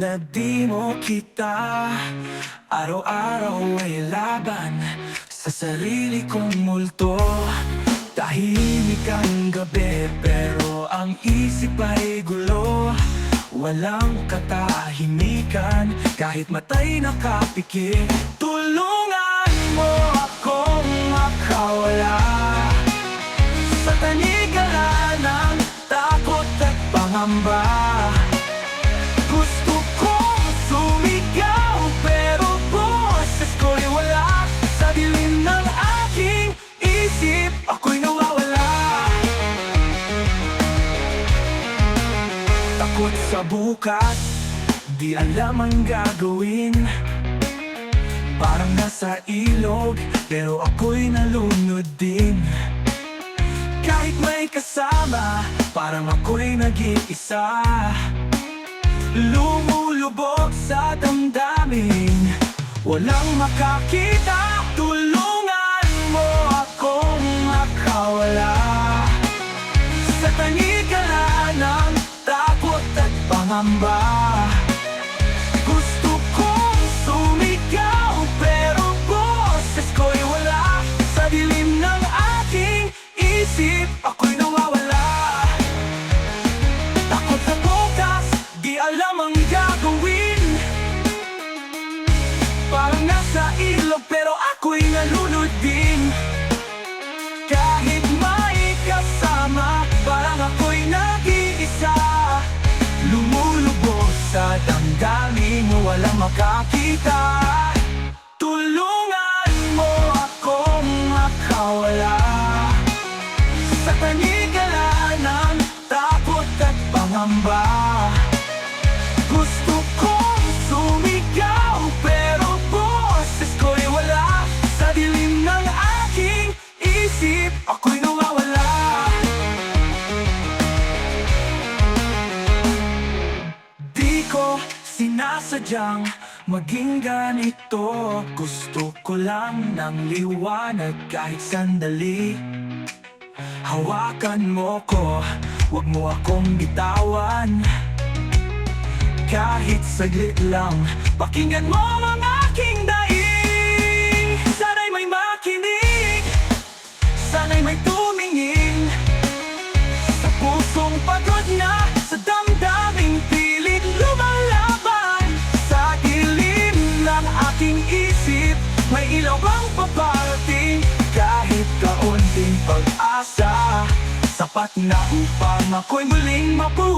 na di mo kita. Araw-araw ay laban Sa sarili kong multo. Tahimik ang gabi Pero ang isip ay gulo. Walang katahimikan Kahit matay nakapikit Tulungan mo akong makawala Takot sa bukas Di alam ang gagawin. Parang nasa ilog Pero ako'y nalunod din. Kahit may kasama Parang ako'y nag-iisa. Lumulubog sa damdamin. Walang makakita pangamba Gusto kong sumigaw Pero boses ko'y wala. Sa dilim ng aking isip Ako'y nawawala. Takot sa bukas, di alam ang gagawin. Parang nasa ilog pero ako'y nalunod din walang makakita. Tulungan mo akong makawala. Sa tanigala ng takot at pangamba sinasadyang maging ganito. Gusto ko lang ng liwanag kahit sandali. Hawakan mo ko, wag mo akong bitawan. Kahit saglit lang, pakinggan mo ang aking daing. Sana'y may makinig, sana'y may Sapat na upang ako'y muling mabuhay